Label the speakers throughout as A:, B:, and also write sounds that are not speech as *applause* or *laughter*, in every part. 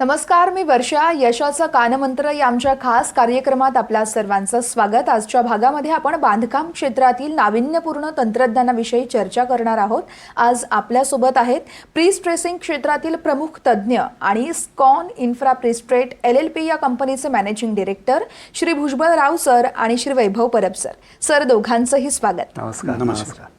A: नमस्कार मी वर्षा. यशाचं कानमंत्र या आमच्या खास कार्यक्रमात आपल्या सर्वांचं स्वागत. आजच्या भागामध्ये आपण बांधकाम क्षेत्रातील नाविन्यपूर्ण तंत्रज्ञानाविषयी चर्चा करणार आहोत. आज आपल्यासोबत आहेत प्रीस्ट्रेसिंग क्षेत्रातील प्रमुख तज्ज्ञ आणि Scon infra prestressed L L P या कंपनीचे managing director Shri Bhujbal Rao sir आणि श्री वैभव परब सर. सर दोघांचंही स्वागत.
B: नमस्कार
C: नमस्कार.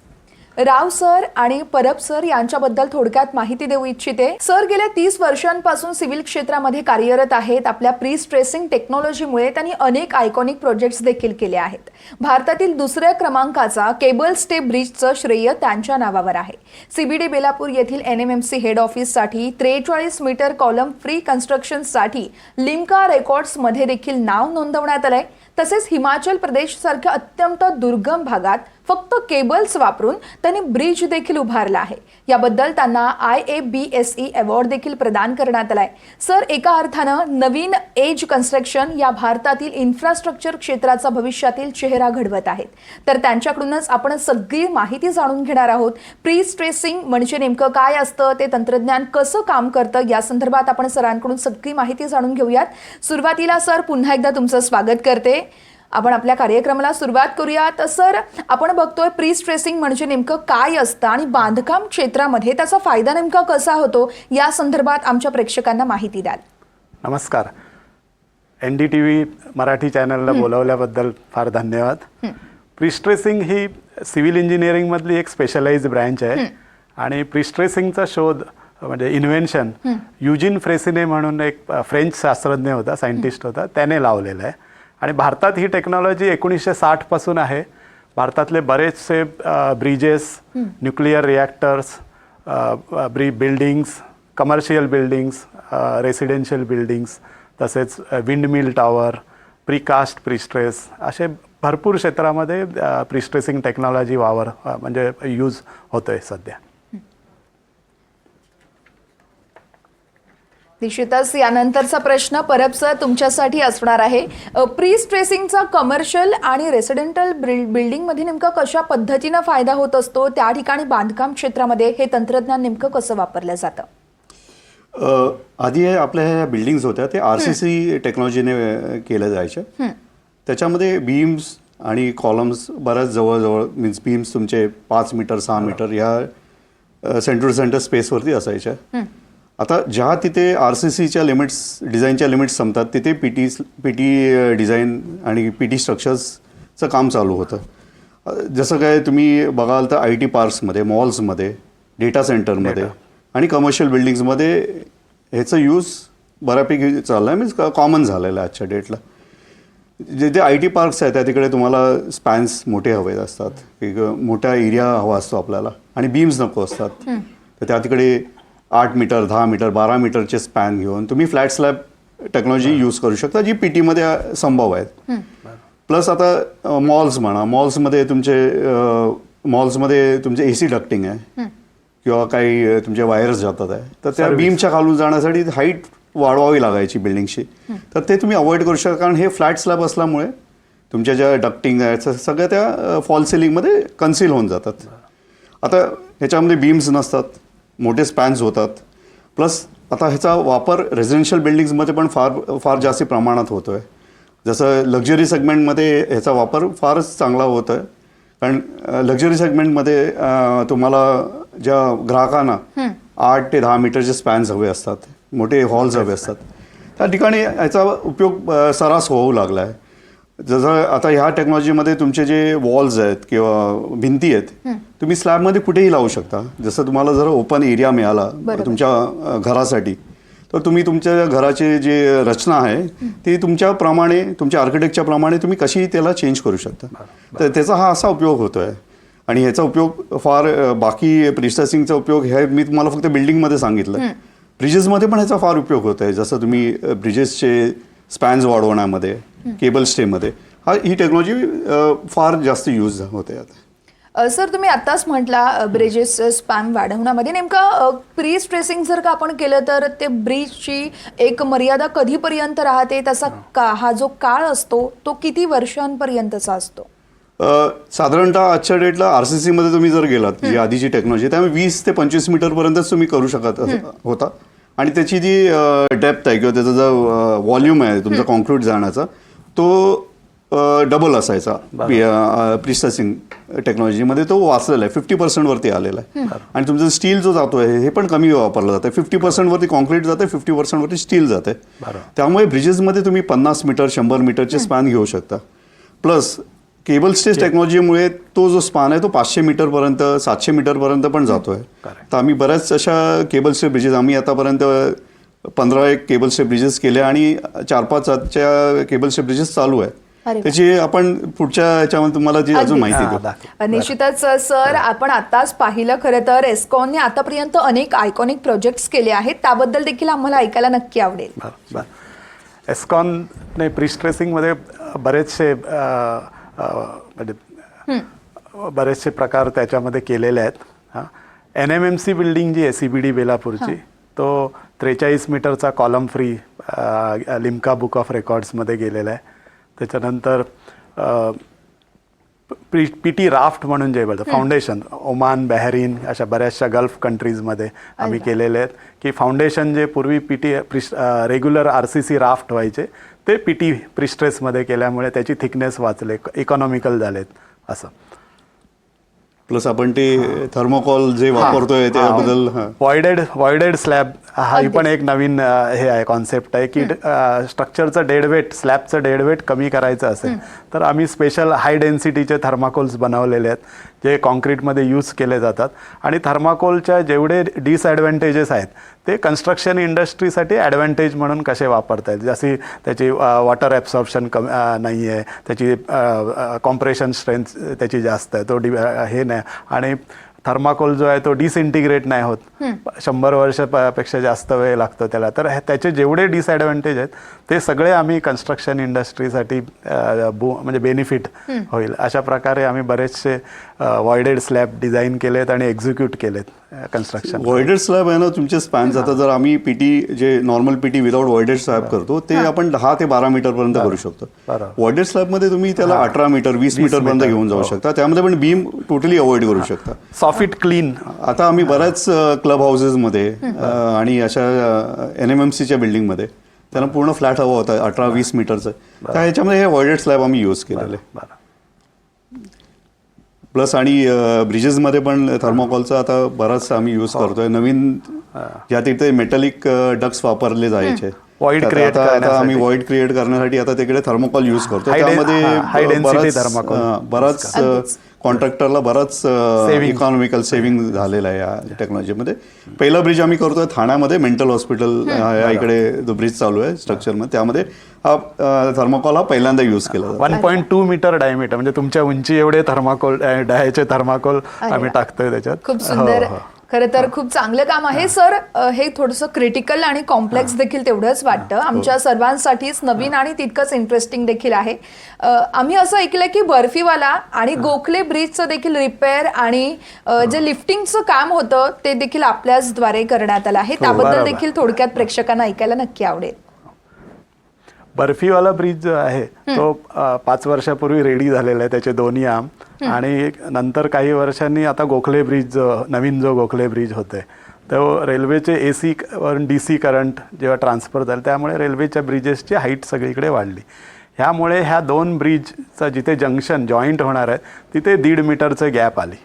A: राव सर आणि परब सर यांच्याबद्दल थोडक्यात माहिती देऊ इच्छिते. सर गेल्या तीस वर्षांपासून सिव्हिल क्षेत्रामध्ये कार्यरत आहेत. आपल्या प्री स्ट्रेसिंग टेक्नॉलॉजीमुळे त्यांनी अनेक आयकॉनिक प्रोजेक्ट्स देखील केले आहेत. भारतातील दुसऱ्या क्रमांकाचा केबल स्टे ब्रिजचं श्रेय त्यांच्या नावावर आहे. सीबीडी बेलापूर येथील N M M C head ऑफिससाठी त्रेचाळीस मीटर कॉलम फ्री कन्स्ट्रक्शनसाठी लिम्का रेकॉर्ड्समध्ये देखील नाव नोंदवण्यात आलंय. तसेच हिमाचल प्रदेश सारख्या अत्यंत दुर्गम भागात फक्त केबल्स वापरून त्यांनी ब्रिज देखील उभारला आहे. याबद्दल त्यांना I A B S E award देखील प्रदान करण्यात आलाय. सर एका अर्थानं नवीन एज कन्स्ट्रक्शन या भारतातील इन्फ्रास्ट्रक्चर क्षेत्राचा भविष्यातील चेहरा घडवत आहेत. तर त्यांच्याकडूनच आपण सगळी माहिती जाणून घेणार आहोत. प्री स्ट्रेसिंग म्हणजे नेमकं काय असतं? ते तंत्रज्ञान कसं काम करतं? या संदर्भात आपण सरांकडून सगळी माहिती जाणून घेऊयात. सुरुवातीला सर पुन्हा एकदा तुमचं स्वागत करते. आपण आपल्या कार्यक्रमाला सुरुवात करूयात. सर आपण बघतोय प्री स्ट्रेसिंग म्हणजे नेमकं काय असतं आणि बांधकाम क्षेत्रामध्ये त्याचा फायदा नेमका कसा होतो? या संदर्भात आमच्या प्रेक्षकांना माहिती द्याल.
B: नमस्कार. N D T V Marathi चॅनलला बोलावल्याबद्दल फार धन्यवाद. प्रिस्ट्रेसिंग ही सिव्हिल इंजिनिअरिंगमधली एक स्पेशलाइज ब्रँच आहे. आणि प्रिस्ट्रेसिंगचा शोध म्हणजे इन्व्हेन्शन युजिन फ्रेसिने म्हणून एक फ्रेंच शास्त्रज्ञ होता सायंटिस्ट होता त्याने लावलेलं आहे. आणि भारतात ही टेक्नॉलॉजी एकोणीसशे साठपासून आहे. भारतातले बरेचसे ब्रिजेस न्यूक्लिअर रिॲक्टर्स ब्री buildings commercial buildings residential buildings तसेच विंडमिल टॉवर प्रीकास्ट प्रिस्ट्रेस असे भरपूर क्षेत्रामध्ये प्रिस्ट्रेसिंग टेक्नॉलॉजी वावर म्हणजे यूज होतोय सध्या.
A: निश्चितच यानंतरचा प्रश्न परब सर तुमच्यासाठी असणार आहे. प्री स्ट्रेसिंगचा कमर्शियल आणि रेसिडेंटल बिल्डिंगमध्ये नेमका कशा पद्धतीनं फायदा होत असतो? त्या ठिकाणी बांधकाम क्षेत्रामध्ये हे तंत्रज्ञान नेमकं कसं वापरलं जातं?
C: आधी आपल्या ह्या बिल्डिंग्स होत्या ते आर सी सी टेक्नॉलॉजीने अ, केल्या जायच्या त्याच्यामध्ये बीम्स आणि कॉलम्स बऱ्याच जवळजवळ मीन्स बीम्स तुमचे पाच मीटर सहा मीटर ह्या सेंटर टू सेंटर स्पेसवरती असायच्या. आता ज्या तिथे आर सी सीच्या लिमिट्स डिझाईनच्या लिमिट्स संपतात तिथे P T P T design आणि पी टी स्ट्रक्चर्सचं काम चालू होतं. जसं काय तुम्ही बघाल तर आय टी पार्क्समध्ये मॉल्समध्ये डेटा सेंटरमध्ये आणि कमर्शियल बिल्डिंग्समध्ये ह्याचं यूज बऱ्यापैकी चाललं आहे मीन्स कॉमन झालेलं आहे आजच्या डेटला. जे आय टी पार्क्स आहेत त्या तिकडे तुम्हाला स्पॅन्स मोठे हवे असतात. एक मोठा एरिया हवा असतो आपल्याला आणि बीम्स नको असतात. तर त्या तिकडे आठ मीटर दहा मीटर बारा मीटरचे स्पॅन घेऊन तुम्ही फ्लॅट स्लॅब टेक्नॉलॉजी यूज करू शकता जी पी टीमध्ये संभव आहेत. प्लस आता मॉल्स म्हणा मॉल्समध्ये तुमचे मॉल्समध्ये तुमचे ए सी डक्टिंग आहे. किंवा काही तुमचे वायर्स जातात आहे. तर त्या बीमच्या खालून जाण्यासाठी हाईट वाढवावी लागायची बिल्डिंगची. तर ते तुम्ही अवॉइड करू शकता कारण हे फ्लॅट स्लॅब असल्यामुळे तुमच्या ज्या डक्टिंग आहेत सगळ्या त्या फॉल सिलिंगमध्ये कन्सील होऊन जातात. आता ह्याच्यामध्ये बीम्स नसतात. मोठे स्पॅन्स होतात. प्लस आता ह्याचा वापर रेसिडेन्शियल बिल्डिंग्समध्ये पण फार फार जास्ती प्रमाणात होतो आहे जसं लक्झरी सेगमेंटमध्ये ह्याचा वापर फारच चांगला होतो आहे कारण लक्झरी सेगमेंटमध्ये तुम्हाला ज्या ग्राहकांना आठ ते दहा मीटरचे स्पॅन्स हवे असतात. मोठे हॉल्स हवे असतात. त्या ठिकाणी याचा उपयोग सर्रास होऊ लागला आहे जसं आता ह्या टेक्नॉलॉजीमध्ये तुमचे जे वॉल्स आहेत किंवा भिंती आहेत तुम्ही स्लॅबमध्ये कुठेही लावू शकता. जसं तुम्हाला जर ओपन एरिया मिळाला. तुमच्या घरासाठी तर तुम्ही तुमच्या घराचे जे रचना आहे ती तुमच्याप्रमाणे तुमच्या आर्किटेक्टच्या प्रमाणे तुम्ही कशी त्याला चेंज करू शकता. तर त्याचा हा असा उपयोग होतो आहे आणि ह्याचा उपयोग फार बाकी प्रिस्टसिंगचा उपयोग हे मी तुम्हाला फक्त बिल्डिंगमध्ये सांगितलं. ब्रिजेसमध्ये पण ह्याचा फार उपयोग होतो आहे जसं तुम्ही ब्रिजेसचे स्पॅन्स वाढवण्यामध्ये केबल स्टेमध्ये हा ही टेक्नॉलॉजी फार जास्त यूज होते आता.
A: सर तुम्ही आत्ताच म्हटला ब्रिजेस स्पॅम वाढवण्यामध्ये. नेमकं प्री स्ट्रेसिंग जर का आपण केलं तर ते ब्रिजची एक मर्यादा कधीपर्यंत राहते? त्याचा का हा जो काळ असतो तो किती वर्षांपर्यंतचा असतो?
C: साधारणतः आजच्या डेटला आर सी सीमध्ये तुम्ही जर गेलात जी आधीची टेक्नॉलॉजी त्यामुळे वीस ते पंचवीस मीटरपर्यंतच तुम्ही करू शकत होता. आणि त्याची जी डेप्थ आहे किंवा त्याचा जो व्हॉल्यूम आहे तुमचा कॉन्क्रीट जाण्याचा तो डबल असायचा. प्रिस्टसिंग टेक्नॉलॉजीमध्ये तो वाचलेला आहे. फिफ्टी पर्सेंटवरती आलेला आहे. आणि तुमचं स्टील जो जातो आहे हे पण कमी वापरलं जातं फिफ्टी पर्सेंटवरती कॉन्क्रीट जाते फिफ्टी पर्सेंटवरती स्टील जाते त्यामुळे ब्रिजेसमध्ये तुम्ही पन्नास मीटर शंभर मीटरचे स्पॅन घेऊ शकता. प्लस केबल स्टेज टेक्नॉलॉजीमुळे तो जो स्पान आहे तो पाचशे मीटरपर्यंत सातशे मीटरपर्यंत पण जातोय. तर आम्ही बऱ्याच अशा केबल स्टे ब्रिजेस आम्ही आतापर्यंत पंधरा एक केबल स्टे ब्रिजेस केले आणि चार पाच आजच्या केबल स्टे ब्रिजेस चालू आहे. त्याची आपण पुढच्या याच्यामध्ये तुम्हाला जी अजून. माहिती
B: हा.
A: निश्चितच सर आपण आताच पाहिलं खरं तर एस्कॉनने आतापर्यंत अनेक आयकॉनिक प्रोजेक्ट्स केले आहेत. त्याबद्दल देखील आम्हाला ऐकायला नक्की आवडेल.
B: एस्कॉनने प्रिस्ट्रेसिंगमध्ये बरेचसे म्हणजे बरेचसे प्रकार त्याच्यामध्ये केलेले आहेत. हां. N M M C building जी आहे सी बी डी बेलापूरची तो त्रेचाळीस मीटरचा column free Limca book of रेकॉर्ड्समध्ये गेलेला आहे. त्याच्यानंतर पी पी टी राफ्ट म्हणून जे बोलतं फाउंडेशन ओमान बहरीन अशा बऱ्याचशा गल्फ कंट्रीजमध्ये आम्ही केलेले आहेत. की फाउंडेशन जे पूर्वी P T regular R C C raft व्हायचे ते पी टी प्रिस्ट्रेसमध्ये केल्यामुळे त्याची थिकनेस वाचले इकॉनॉमिकल झालेत असं.
C: प्लस आपण ते थर्मोकॉल जे वापरतोय त्याबद्दल.
B: वॉइडेड वॉइडेड स्लॅब हा ही पण एक नवीन हे आहे कॉन्सेप्ट आहे की स्ट्रक्चरचं डेड वेट स्लॅबचं डेड वेट कमी करायचं असेल तर आम्ही स्पेशल हाय डेन्सिटीचे थर्माकोल्स बनवलेले आहेत जे कॉन्क्रीटमध्ये यूज केले जातात. आणि थर्माकोलच्या जेवढे डिसॲडव्हान्टेजेस आहेत ते कन्स्ट्रक्शन इंडस्ट्रीसाठी ॲडव्हान्टेज म्हणून कसे वापरता येईल जशी त्याची वॉटर ॲब्सॉर्प्शन कमी नाही आहे त्याची कॉम्प्रेशन स्ट्रेंथ त्याची जास्त आहे. तो डि हे नाही. आणि थर्माकोल जो आहे तो डिसइंटिग्रेट नाही होत. शंभर वर्ष प- पेक्षा जास्त वेळ लागतो त्याला. तर त्याचे जेवढे डिसॲडव्हान्टेज आहेत ते सगळे आम्ही कन्स्ट्रक्शन इंडस्ट्रीसाठी बु म्हणजे बेनिफिट होईल. अशा प्रकारे आम्ही बरेचसे वॉइडेड स्लॅब डिझाईन केलेत आणि एक्झिक्यूट केलेत. कन्स्ट्रक्शन
C: वॉइडेड स्लॅब आहे ना तुमचे स्पॅन्स आता जर आम्ही पीटी जे normal PT without voided slab करतो ते आपण दहा ते बारा मीटर पर्यंत करू शकतो.
B: बरोबर.
C: वॉइडेड स्लॅबमध्ये तुम्ही त्याला अठरा मीटर वीस मीटर पर्यंत घेऊन जाऊ शकता. त्यामध्ये पण बीम टोटली अवॉइड करू शकता.
B: सॉफिट क्लीन
C: आता आम्ही बऱ्याच क्लब हाऊसेसमध्ये अ, आणि अशा एन एम एम सीच्या बिल्डिंगमध्ये त्यांना पूर्ण फ्लॅट हवा होता अठरा वीस मीटरचं त्या ह्याच्यामध्ये हे वॉइडेड स्लॅब आम्ही यूज केलेले. प्लस आणि ब्रिजेसमध्ये पण थर्मोकॉलचा आता बराच आम्ही यूज करतोय. नवीन ज्या तिथे मेटलिक डक्स वापरले जायचे.
B: Void
C: तर
B: create
C: आता आम्ही. वॉइड क्रिएट करण्यासाठी आता तिकडे थर्मोकॉल यूज करतो त्यामध्ये
B: हा,
C: बराच कॉन्ट्रॅक्टरला बराच. इकॉनॉमिकल सेव्हिंग झालेलं आहे या टेक्नॉलॉजीमध्ये पहिला ब्रिज आम्ही करतोय ठाण्यामध्ये मेंटल हॉस्पिटल या इकडे जो ब्रिज चालू आहे स्ट्रक्चरमध्ये त्यामध्ये हा थर्मोकॉल हा पहिल्यांदा यूज केला
B: one point two metre diameter म्हणजे तुमच्या उंची एवढे थर्माकोल डायचे थर्माकोल आम्ही. टाकतोय त्याच्यात.
A: खूप सुंदर.
B: हो, हो.
A: खरं तर खूप चांगलं काम आहे सर. हे थोडंसं क्रिटिकल आणि कॉम्प्लेक्स देखील तेवढंच वाटतं. आमच्या सर्वांसाठीच नवीन आणि तितकंच इंटरेस्टिंग देखील आहे. आम्ही असं ऐकलंय की बर्फीवाला आणि गोखले ब्रिजचं देखील रिपेअर आणि जे लिफ्टिंगचं काम होतं ते देखील आपल्याच द्वारे करण्यात आलं आहे. त्याबद्दल
B: बरोबर.
A: देखील थोडक्यात प्रेक्षकांना ऐकायला नक्की आवडेल.
B: बर्फीवाला ब्रिज जो आहे तो पाच वर्षापूर्वी रेडी झालेला आहे. त्याचे दोन्ही आम. आणि नंतर काही वर्षांनी आता गोखले ब्रिज जो नवीन जो गोखले ब्रिज होते तो रेल्वेचे ए सी वरून डी सी करंट जेव्हा ट्रान्सफर झालं त्यामुळे रेल्वेच्या ब्रिजेसची हाईट सगळीकडे वाढली. ह्यामुळे ह्या दोन ब्रिजचं जिथे जंक्शन जॉईंट होणार आहे तिथे दीड मीटरचं गॅप आली.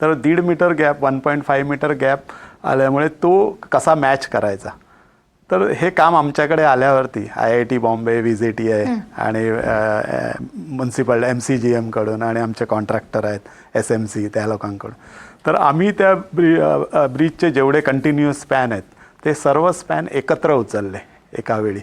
B: तर दीड metre gap one point five metre gap आल्यामुळे तो कसा मॅच करायचा? तर हे काम आमच्याकडे आल्यावरती I I T Bombay V J T आहे आणि म्युन्सिपल एम सी जी एमकडून आणि आमचे कॉन्ट्रॅक्टर आहेत एस एम सी त्या लोकांकडून. तर आम्ही त्या ब्रि ब्रिजचे जेवढे कंटिन्युअस स्पॅन आहेत ते सर्व स्पॅन एकत्र उचलले एका वेळी.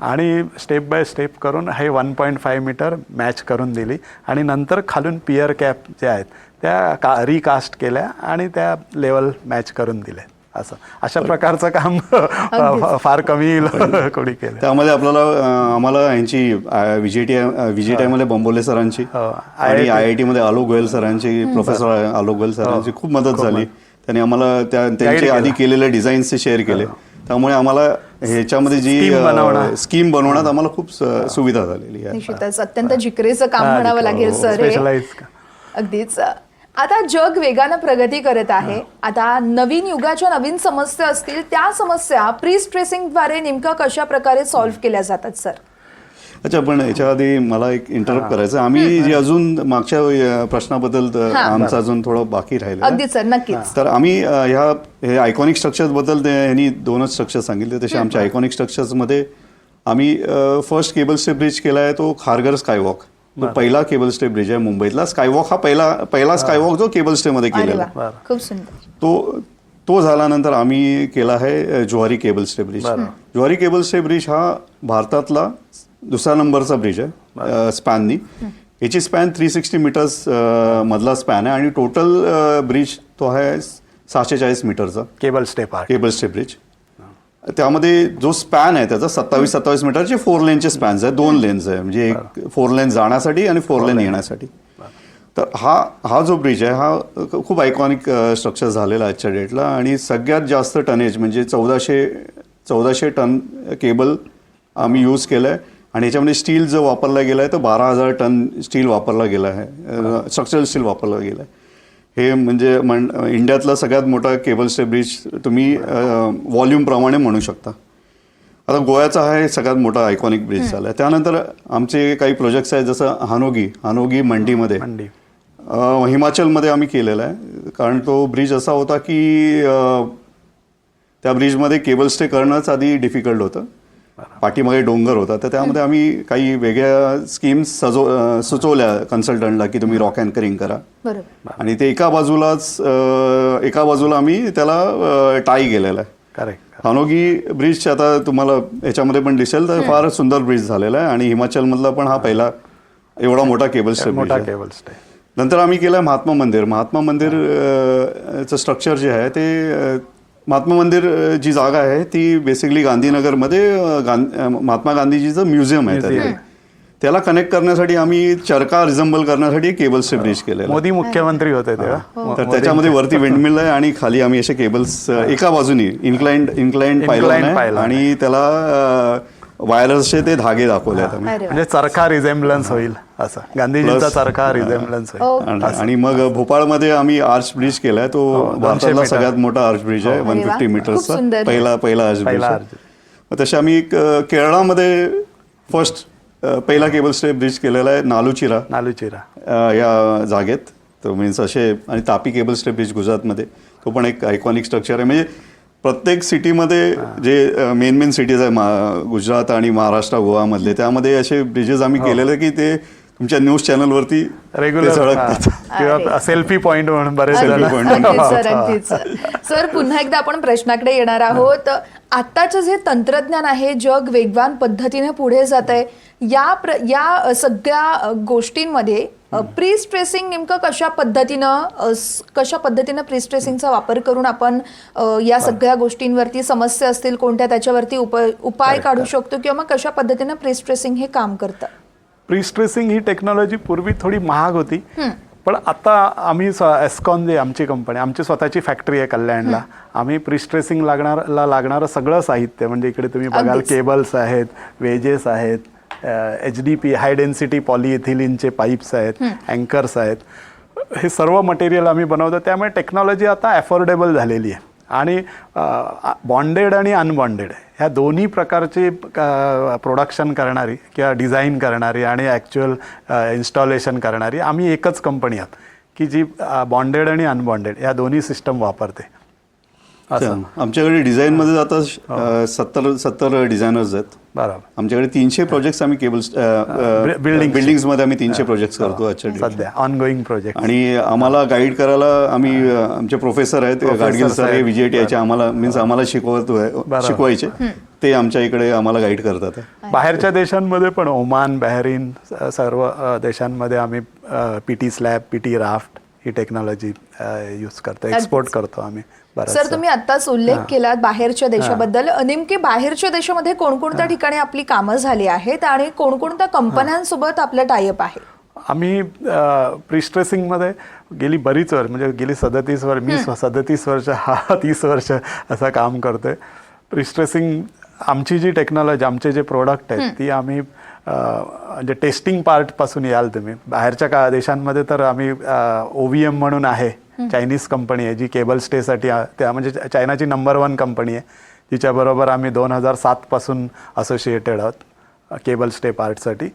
B: आणि स्टेप बाय स्टेप करून हे one point five metre match करून दिली आणि नंतर खालून पियर कॅप जे आहेत त्या का रिकास्ट केल्या आणि त्या लेवल मॅच करून दिल्या असं. अशा प्रकारचं काम फार कमी कोणी केलं.
C: त्यामध्ये आपल्याला आम्हाला यांची व्हीजीटी व्हीजीटी मध्ये बंबोले सरांची
B: हो.
C: आणि आय आय टी मध्ये आलोक गोयल सरांची प्रोफेसर आलोक गोयल सरांची खूप मदत झाली. त्यांनी आम्हाला त्या त्यांचे. आधी केलेले डिझाईन्स शेअर केले. त्यामुळे आम्हाला ह्याच्यामध्ये जी. स्कीम बनवण्यात आम्हाला खूप स- सुविधा झालेली आहे.
A: निश्चितच. अत्यंत जिकरीचं काम
C: हा,
A: म्हणावं लागेल
C: हो,
A: सर. हे. अगदीच. आता जग वेगानं प्रगती करत आहे. आता नवीन युगाच्या नवीन समस्या असतील त्या समस्या प्री स्ट्रेसिंगद्वारे नेमकं कशा प्रकारे सॉल्व्ह केल्या जातात सर
C: अच्छा पण याच्या आधी मला एक इंटरप्ट करायचं आहे. आम्ही जे अजून मागच्या प्रश्नाबद्दल. आमचं अजून थोडं बाकी राहिलं
A: अगदी सर नक्कीच.
C: तर आम्ही ह्या हे आयकॉनिक स्ट्रक्चर्सबद्दल ते ह्यांनी दोनच स्ट्रक्चर सांगितले. तसे आमच्या आयकॉनिक स्ट्रक्चर्समध्ये आम्ही फर्स्ट केबल स्टे ब्रिज केला आहे तो खारघर स्कायवॉक तो पहिला केबल स्टे ब्रिज आहे मुंबईतला. स्कायवॉक हा पहिला पहिला स्कायवॉक जो केबल स्टे मध्ये केलेला. आहे.
A: खूप सुंदर.
C: तो तो झाल्यानंतर आम्ही केला आहे Zuari cable stay bridge. Zuari cable stay bridge हा भारतातला दुसरा नंबरचा ब्रिज आहे स्पॅननी. याची स्पॅन थ्री सिक्स्टी मीटर्स मधला स्पॅन आहे आणि टोटल ब्रिज तो आहे सहाशे चाळीस मीटरचा.
B: Cable stay park.
C: Cable stay bridge. त्यामध्ये जो स्पॅन आहे त्याचा सत्तावीस सत्तावीस मीटरचे फोर लेनचे स्पॅन्स आहे. दोन लेन्स आहे. म्हणजे एक फोर लेन जाण्यासाठी आणि फोर लेन येण्यासाठी. तर हा हा जो ब्रिज आहे हा खूप आयकॉनिक स्ट्रक्चर झालेला आहे आजच्या डेटला आणि सगळ्यात जास्त टनेज म्हणजे चौदाशे चौदाशे टन केबल आम्ही यूज केलं आहे आणि याच्यामध्ये स्टील जो वापरला गेला आहे तो बारा हजार टन स्टील वापरला गेला आहे. स्ट्रक्चरल स्टील वापरला गेला आहे हे म्हणजे म्हण इंडियातला सगळ्यात मोठा केबल स्टे ब्रिज तुम्ही व्हॉल्यूमप्रमाणे म्हणू शकता. आता गोव्याचा हा हे सगळ्यात मोठा आयकॉनिक ब्रिज झाला. आहे त्यानंतर आमचे काही प्रोजेक्ट्स आहेत जसं हानोगी हानोगी मंडीमध्ये. हिमाचलमध्ये आम्ही केलेला आहे. कारण तो ब्रिज असा होता की त्या ब्रिजमध्ये केबल स्टे करणंच आधी डिफिकल्ट होतं. पाठीमागे डोंगर होता. तर त्यामध्ये आम्ही काही वेगळ्या स्कीम्स सजव अ, सुचवल्या कन्सल्टंटला की तुम्ही रॉक अँकरिंग करा.
A: बरोबर.
C: आणि ते एका बाजूलाच एका बाजूला आम्ही त्याला टाय केलेलं आहे.
B: करेक्ट
C: हानोगी ब्रिज आता तुम्हाला याच्यामध्ये पण दिसेल तर फार सुंदर ब्रिज झालेला आहे आणि हिमाचलमधला पण हा पहिला एवढा मोठा केबल स्टे ब्रिज
B: मोठा केबल स्टे
C: नंतर आम्ही केलं महात्मा मंदिर. महात्मा मंदिर अ, चं स्ट्रक्चर जे आहे ते महात्मा मंदिर जी जागा आहे ती बेसिकली गांधीनगरमध्ये अ, गां- अ, महात्मा गांधीजीचं म्युझियम आहे त्यात. त्याला कनेक्ट करण्यासाठी आम्ही चरका रिझम्बल करण्यासाठी केबल स्टे ब्रिज आहे.
B: मोदी मुख्यमंत्री होते तेव्हा.
C: तर त्याच्यामध्ये वरती विंडमिल आहे आणि खाली आम्ही असे केबल्स एका बाजूनी इन्क्लाइंड इन्क्लाइंड पाहिलं आणि त्याला वायरसचे ते धागे दाखवले आहेत आम्ही.
A: अरे वा.
B: म्हणजे चरखा रिझेम्बलन्स होईल असं. गांधीजींचा
C: Plus-
B: चरखा रिझेम्बलन्स होईल.
C: आणि आणि मग भोपाळमध्ये आम्ही आर्च ब्रिज केलाय. तो भारतातला
B: मीटर.
C: सगळ्यात मोठा आर्च ब्रिज आहे
A: अरे
C: वन
A: वा.
C: फिफ्टी
A: खूप
C: मीटर्सचा
A: सुंदर.
C: पहिला पहिला आर्च ब्रिज
B: पहिला
C: आहे.
B: arch.
C: मग तसे आम्ही एक, अ, केरळामध्ये फर्स्ट पहिला केबल स्टे ब्रिज केलेला आहे नालुचिरा.
B: नालुचिरा.
C: अ, या जागेत. तो मीन्स असे आणि तापी केबल स्टे ब्रिज गुजरातमध्ये. तो पण एक आयकॉनिक स्ट्रक्चर आहे. म्हणजे प्रत्येक सिटीमध्ये जे मेन मेन सिटीज आहे मा- गुजरात आणि महाराष्ट्र गोवामधले त्यामध्ये असे ब्रिजेस आम्ही केलेले की ते तुमच्या न्यूज चॅनलवरती
B: रेग्युलर
C: झळकतात
B: किंवा सेल्फी पॉइंट म्हणून बरेच
A: सर पुन्हा एकदा आपण प्रश्नाकडे येणार आहोत. आत्ताचं जे तंत्रज्ञान आहे जग वेगवान पद्धतीने पुढे जात आहे या प्र या सगळ्या गोष्टींमध्ये प्री स्ट्रेसिंग नेमकं कशा पद्धतीनं कशा पद्धतीनं प्री स्ट्रेसिंगचा वापर करून आपण या सगळ्या गोष्टींवरती समस्या असतील कोणत्या त्याच्यावरती उप उपाय काढू शकतो किंवा मग कशा पद्धतीनं प्री स्ट्रेसिंग हे काम करतं?
B: प्रिस्ट्रेसिंग ही टेक्नॉलॉजी पूर्वी थोडी महाग होती. पण आता आम्ही एस्कॉन जे आमची कंपनी आमची स्वतःची फॅक्टरी आहे कल्याणला. आम्ही प्रिस्ट्रेसिंग लागणारला लागणारं सगळं साहित्य म्हणजे इकडे तुम्ही बघाल. केबल्स आहेत वेजेस आहेत H D P high density पॉलिइथिलिनचे pipes आहेत अँकर्स आहेत. हे सर्व मटेरियल आम्ही बनवतो. त्यामुळे टेक्नॉलॉजी आता अफोर्डेबल झालेली आहे. आणि बॉन्डेड आणि अनबॉन्डेड ह्या दोन्ही प्रकारचे प्रोडक्शन करणारी किंवा डिझाईन करणारी आणि ॲक्च्युअल इन्स्टॉलेशन करणारी आम्ही एकच कंपनी आहोत की जी बॉन्डेड आणि अनबॉन्डेड या दोन्ही सिस्टम वापरते. असं.
C: आमच्याकडे डिझाईनमध्ये आता अ, सत्तर सत्तर डिझायनर्स आहेत.
B: बरोबर.
C: आमच्याकडे तीनशे प्रोजेक्ट्स आम्ही केबल
B: buildings.
C: बिल्डिंग्समध्ये आम्ही तीनशे प्रोजेक्ट्स करतो ला.
B: सध्या ऑनगोईंग प्रोजेक्ट
C: आणि आम्हाला गाईड करायला आम्ही आमचे प्रोफेसर आहेत गाडगिल सर हे. विजय याचे आम्हाला मीन्स आम्हाला शिकवतोय
B: बरोबर.
C: शिकवायचे. ते आमच्या इकडे आम्हाला गाईड करतात.
B: बाहेरच्या देशांमध्ये पण ओमान बहरीन सर्व देशांमध्ये आम्ही P T slab P T raft ही टेक्नॉलॉजी यूज करतो एक्सपोर्ट करतो आम्ही
A: सर तुम्ही आत्ताच उल्लेख केलात बाहेरच्या देशाबद्दल. नेमके बाहेरच्या देशामध्ये कोणकोणत्या ठिकाणी आपली कामं झाली आहेत आणि कोणकोणत्या कंपन्यांसोबत आपलं टायअप आहे?
B: आम्ही प्रिस्ट्रेसिंगमध्ये गेली बरीच वर्ष म्हणजे गेली सदतीस वर्ष मी सदतीस वर्ष हा तीस वर्ष असं काम करतोय. प्रिस्ट्रेसिंग आमची जी टेक्नॉलॉजी आमचे जे प्रोडक्ट आहेत ती आम्ही म्हणजे टेस्टिंग पार्टपासून याल तुम्ही. बाहेरच्या का देशांमध्ये तर आम्ही ओ व्ही एम म्हणून आहे चायनीज कंपनी आहे जी केबल स्टेसाठी त्या म्हणजे चायनाची नंबर वन कंपनी आहे जिच्याबरोबर आम्ही दोन हजार सातपासून असोसिएटेड आहोत केबल स्टे पार्टसाठी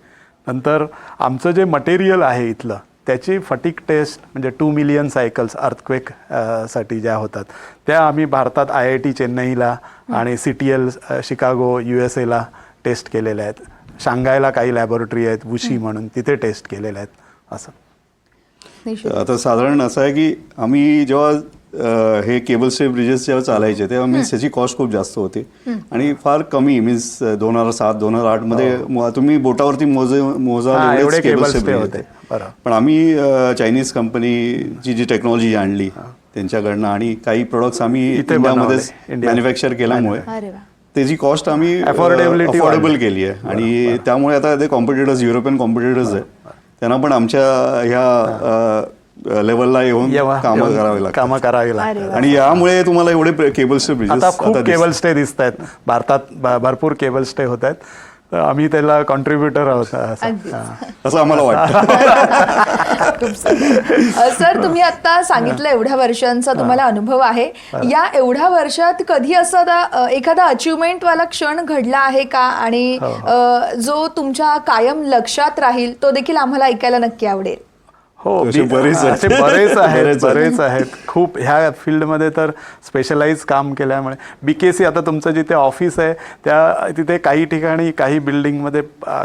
B: नंतर आमचं जे मटेरियल आहे इथलं त्याची फटिक टेस्ट म्हणजे टू मिलियन सायकल्स अर्थक्वेकसाठी ज्या होतात त्या आम्ही भारतात आय आय टी चेन्नईला आणि C T L Chicago U S एला टेस्ट केलेल्या आहेत. शांघायला काही लॅबोरेटरी आहेत वुशी म्हणून तिथे टेस्ट केलेल्या आहेत असं.
C: आता साधारण असं आहे की आम्ही जेव्हा हे केबल स्टे ब्रिजेस जेव्हा चालायचे तेव्हा मीन्स त्याची कॉस्ट खूप जास्त होती. आणि फार कमी मीन्स दोन हजार सात दोन हजार आठमध्ये म- तुम्ही बोटावरती मोजे मोजा
B: हा,
C: stay bridge
B: होते.
C: पण आम्ही चायनीज कंपनीची जी टेक्नॉलॉजी आणली त्यांच्याकडनं आणि काही प्रोडक्ट्स आम्ही इंडियामध्येच. मॅन्युफॅक्चर केल्यामुळे. त्याची कॉस्ट आम्ही
B: Affordability
C: अफोर्डेबल. केली आहे. आणि त्यामुळे आता ते कॉम्पिटिटर्स युरोपियन कॉम्पिटिटर्स आहे त्यांना पण आमच्या ह्या लेवलला येऊन कामं करावी लागतात.
B: कामं करावी लागतात.
C: आणि यामुळे तुम्हाला एवढे केबल स्टे ब्रिजेस
B: आता खूप केबल स्टे दिसत आहेत भारतात भरपूर केबल स्टे होत आहेत आम्ही त्याला कॉन्ट्रीब्युटर आहोत असं. हा.
C: आम्हाला वाटतं. *laughs*
A: सर तुम्ही आता सांगितलं एवढ्या वर्षांचा तुम्हाला अनुभव आहे. या एवढ्या वर्षात कधी असा एखादा अचिव्हमेंट वाला क्षण घडला आहे का? आणि अ, जो तुमच्या कायम लक्षात राहील तो देखील आम्हाला ऐकायला नक्की आवडेल.
B: हो
C: बरेच आहेत.
B: असे बरेच आहेत
C: बरेच आहेत.
B: खूप ह्या फील्डमध्ये तर स्पेशलाइज काम केल्यामुळे बी के सी आता तुमचं जिथे ऑफिस आहे त्या तिथे काही ठिकाणी काही बिल्डिंगमध्ये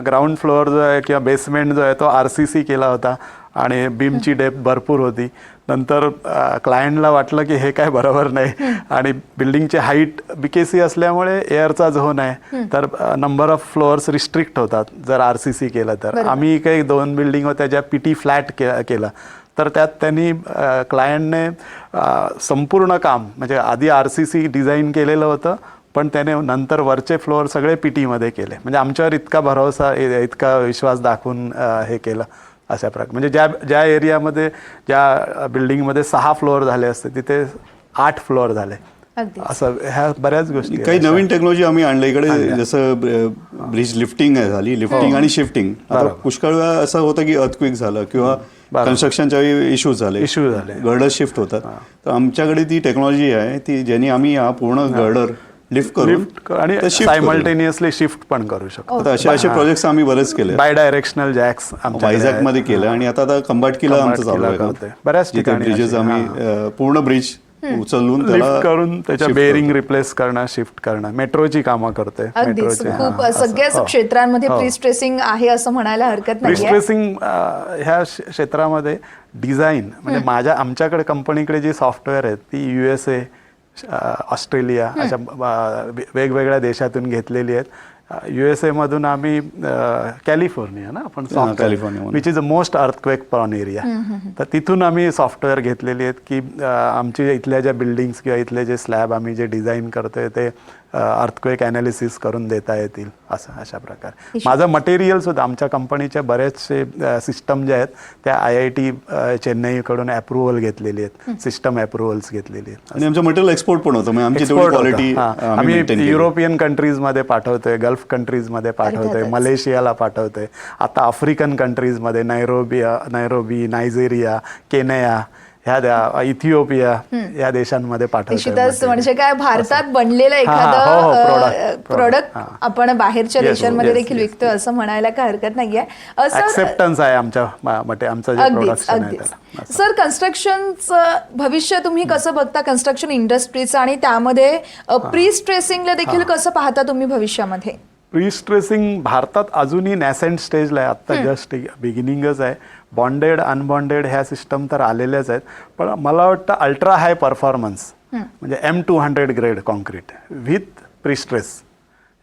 B: ग्राउंड फ्लोअर जो आहे किंवा बेसमेंट जो आहे तो आर सी सी केला होता आणि बीमची डेप्थ भरपूर होती नंतर क्लायंटला वाटलं की हे काय बरोबर नाही. आणि बिल्डिंगची हाईट बी के सी असल्यामुळे एअरचा झोन आहे तर नंबर ऑफ फ्लोअर्स रिस्ट्रिक्ट होतात. जर आर सी सी केलं तर. आम्ही काही दोन बिल्डिंग होत्या ज्या पी टी फ्लॅट के केलं. तर त्यात त्यांनी क्लायंटने संपूर्ण काम म्हणजे आधी आर सी सी डिझाईन केलेलं होतं पण त्याने नंतर वरचे फ्लोअर सगळे पी टीमध्ये केले. म्हणजे आमच्यावर इतका भरोसा इतका विश्वास दाखवून हे केलं. अशा प्रकार म्हणजे ज्या ज्या एरियामध्ये ज्या बिल्डिंगमध्ये सहा फ्लोअर झाले असते तिथे आठ फ्लोअर झाले. असं ह्या बऱ्याच गोष्टी
C: काही. नवीन टेक्नॉलॉजी आम्ही आणलं इकडे जसं ब्रिज लिफ्टिंग आहे झाली लिफ्टिंग आणि शिफ्टिंग. पुष्कळ वेळा असं होतं की अर्थक्विक झालं किंवा. कन्स्ट्रक्शनच्या इश्यूज झाले.
B: Issue झाले.
C: गर्डर शिफ्ट होतात. तर आमच्याकडे ती टेक्नॉलॉजी आहे ती ज्यांनी आम्ही हा पूर्ण गर्डर लिफ्ट करून
B: लिफ्ट आणि
C: shift.
B: सायमल्टेनियसली शिफ्ट पण करू शकतो.
C: आता असे असे प्रोजेक्ट्स आम्ही बरेच केले.
B: बाय डायरेक्शनल जॅक्स
C: वायझॅकमध्ये केलं आणि आता आता कंबाटकीला आमचं चालू आहे काम.
B: बऱ्याच
C: जिथे
B: ठिकाणी
C: ब्रिजेस
B: अशी,
C: आम्ही अं, पूर्ण ब्रिज उचलून त्याला
B: लिफ्ट करून त्याच्या
C: shift
B: बेरिंग
C: करतो.
B: रिप्लेस करणं शिफ्ट करणं. मेट्रोची कामं करते
A: अगदीच. खूप सगळ्याच क्षेत्रांमध्ये प्री स्ट्रेसिंग आहे असं म्हणायला हरकत नाही
B: रिस्ट्रेसिंग ह्या क्ष- क्षेत्रामध्ये डिझाईन म्हणजे माझ्या आमच्याकडे कंपनीकडे जी सॉफ्टवेअर आहेत ती यू एस ए ऑस्ट्रेलिया अशा वेगवेगळ्या देशातून घेतलेली आहेत. यू एस एमधून आम्ही कॅलिफोर्निया ना आपण
C: कॅलिफोर्नियामधून.
B: Which is a most earthquake prone area तर तिथून आम्ही सॉफ्टवेअर घेतलेली आहेत की आमची इथल्या ज्या बिल्डिंग्स किंवा इथले जे स्लॅब आम्ही जे डिझाईन करतोय ते अर्थक्वेक अनालिसिस करून देता येतील असं अशा प्रकारे. माझं मटेरियल सुद्धा आमच्या कंपनीच्या बरेचसे सिस्टम जे आहेत त्या आय आय टी चेन्नईकडून अप्रुव्हल घेतलेली आहेत. सिस्टम अप्रुव्हल्स घेतलेली आहेत.
C: आणि आमचं मटेरियल एक्सपोर्ट पण होतं म्हणजे. क्वालिटी
B: हां. आम्ही युरोपियन कंट्रीजमध्ये पाठवतोय गल्फ कंट्रीजमध्ये पाठवतोय. मलेशियाला पाठवतोय. आता आफ्रिकन कंट्रीजमध्ये नैरोबिया नैरोबी नायजेरिया केनया ह्या द्या इथिओपिया या देशांमध्ये
A: निश्चितच
B: material.
A: म्हणजे काय भारतात बनलेलं
B: हा, हा, हो, हो,
A: एखादं प्रोडक्ट
B: हा.
A: आपण बाहेरच्या देशांमध्ये देखील विकतोय असं म्हणायला काय हरकत नाहीये.
B: ऍक्सेप्टन्स आहे आमच्या म- मटे आमचं
A: सर कन्स्ट्रक्शनचं भविष्य तुम्ही कसं बघता कन्स्ट्रक्शन इंडस्ट्रीचं आणि त्यामध्ये प्री स्ट्रेसिंगला देखील कसं पाहता तुम्ही भविष्यामध्ये?
B: प्रीस्ट्रेसिंग भारतात अजूनही नॅसेंट स्टेजला आहे. आत्ता जस्ट बिगिनिंगच आहे. बॉन्डेड अनबॉन्डेड ह्या सिस्टम तर आलेल्याच आहेत. पण मला वाटतं अल्ट्रा हाय परफॉर्मन्स म्हणजे M two hundred grade concrete with prestress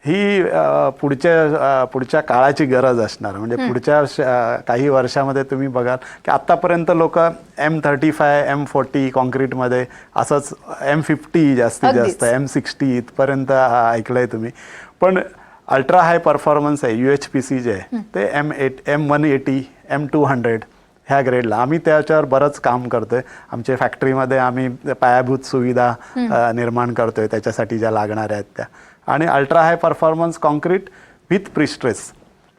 B: ही पुढच्या पुढच्या काळाची गरज असणार. म्हणजे पुढच्या काही वर्षामध्ये तुम्ही बघाल की आत्तापर्यंत लोक M thirty five M forty कॉन्क्रीटमध्ये असंच एम फिफ्टी जास्तीत. जास्त एम सिक्स्टी इथपर्यंत अ, ऐकलंय तुम्ही. पण अल्ट्रा हाय परफॉर्मन्स आहे यू एच पी सी जे आहे ते M eight M one eighty M two hundred ह्या ग्रेडला आम्ही त्याच्यावर बरंच काम करतोय. आमच्या फॅक्टरीमध्ये आम्ही पायाभूत सुविधा निर्माण करतोय त्याच्यासाठी ज्या लागणाऱ्या आहेत त्या. आणि ultra high performance concrete with prestress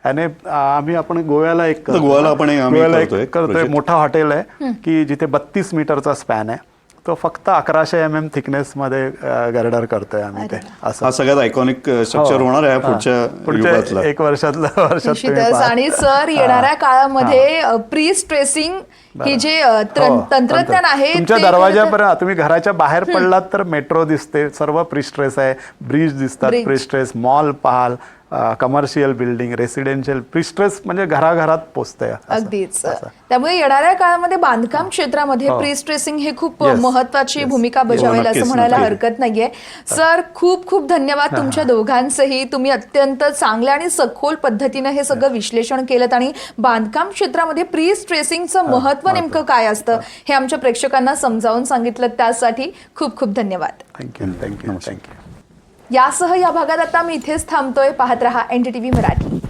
B: आणि आम्ही आपण गोव्याला एक
C: गोव्याला आपण
B: गोव्याला
C: करतोय
B: एक करतोय. मोठा हॉटेल आहे की जिथे बत्तीस मीटरचा स्पॅन आहे. तो फक्त अकराशे एम एम थिकनेस मध्ये गर्डर करतोय आम्ही ते असं.
C: हा सगळ्यात आयकॉनिक स्ट्रक्चर
B: हो.
C: होणार आहे
B: हा.
C: पुढच्या
B: पुढच्या
C: युगातला.
B: एक वर्षातलं वर्षात तुम्ही
A: निश्चितच
B: पहा.
A: आणि सर येणाऱ्या काळामध्ये प्री स्ट्रेसिंग ही जे अ, त्र-
B: हो,
A: तंत्रज्ञान आहे
B: तुमच्या
A: ते
B: दरवाजापर्यंत तुम्ही घराच्या बाहेर पडलात तर मेट्रो दिसते सर्व प्रिस्ट्रेस आहे ब्रिज दिसतात
A: Bridge.
B: प्रिस्ट्रेस मॉल पाहाल कमर्शियल बिल्डिंग रेसिडेन्शियल प्रिस्ट्रेस म्हणजे घराघरात पोचतंय.
A: अगदीच. त्यामुळे येणाऱ्या काळामध्ये बांधकाम क्षेत्रामध्ये
B: हो.
A: प्री स्ट्रेसिंग हे खूप. महत्वाची. भूमिका बजावेल असं म्हणायला. हरकत नाहीये. सर खूप खूप धन्यवाद तुमच्या दोघांचंही तुम्ही अत्यंत चांगल्या आणि सखोल पद्धतीनं हे सगळं विश्लेषण केलं आणि बांधकाम क्षेत्रामध्ये प्री स्ट्रेसिंगचं महत्त्व नेमकं काय असतं हे. आमच्या प्रेक्षकांना समजावून सांगितलं त्यासाठी खूप खूप धन्यवाद.
B: थँक्यू थँक्यू थँक्यू
A: यासह या भागात आता मी इथेच थांबतोय. पाहत रहा एन टी व्ही मराठी.